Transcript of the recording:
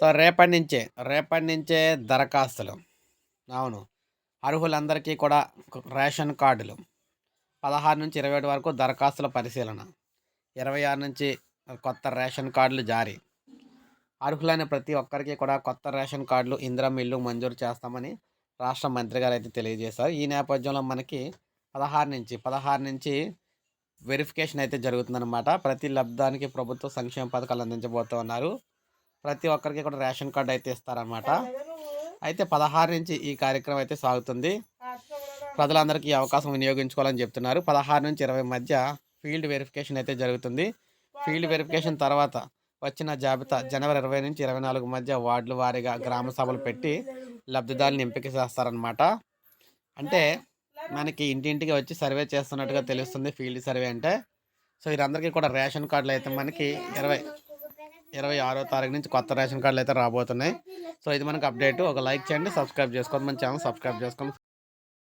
So రేపటి నుంచే రేపటి నుంచే దరఖాస్తులు. అవును. అర్హులందరికీ కూడా రేషన్ కార్డులు. పదహారు నుంచి ఇరవై ఏడు వరకు దరఖాస్తుల పరిశీలన. ఇరవై ఆరు నుంచి కొత్త రేషన్ కార్డులు జారీ. అర్హులైన ప్రతి ఒక్కరికి కూడా కొత్త రేషన్ కార్డులు ఇందిరా ఇల్లు మంజూరు చేస్తామని రాష్ట్ర మంత్రి గారు అయితే తెలియజేశారు. ఈ నేపథ్యంలో మనకి పదహారు నుంచి పదహారు నుంచి వెరిఫికేషన్ అయితే జరుగుతుందన్నమాట. ప్రతి లబ్ధానికి ప్రభుత్వ సంక్షేమ పథకాలు అందించబోతున్నారు ప్రతి ఒక్కరికి కూడా రేషన్ కార్డు అయితే ఇస్తారనమాట అయితే పదహారు నుంచి ఈ కార్యక్రమం అయితే సాగుతుంది. ప్రజలందరికీ ఈ అవకాశం వినియోగించుకోవాలని చెప్తున్నారు. పదహారు నుంచి ఇరవై మధ్య ఫీల్డ్ వెరిఫికేషన్ అయితే జరుగుతుంది. ఫీల్డ్ వెరిఫికేషన్ తర్వాత వచ్చిన జాబితా జనవరి ఇరవై నుంచి ఇరవై నాలుగు మధ్య వార్డుల వారీగా గ్రామ సభలు పెట్టి లబ్ధిదారులను ఎంపిక చేస్తారనమాట అంటే మనకి ఇంటింటికి వచ్చి సర్వే చేస్తున్నట్టుగా తెలుస్తుంది ఫీల్డ్ సర్వే అంటే. సో వీరందరికీ కూడా రేషన్ కార్డులు అయితే మనకి ఇరవై ఇరవై ఆరో తారీఖు నుంచి కొత్త రేషన్ కార్డులు అయితే రాబోతున్నాయి. సో ఇది మనకు అప్డేట్. ఒక లైక్ చేయండి సబ్స్క్రైబ్ చేసుకోండి. మన ఛానల్ సబ్స్క్రైబ్ చేసుకోండి.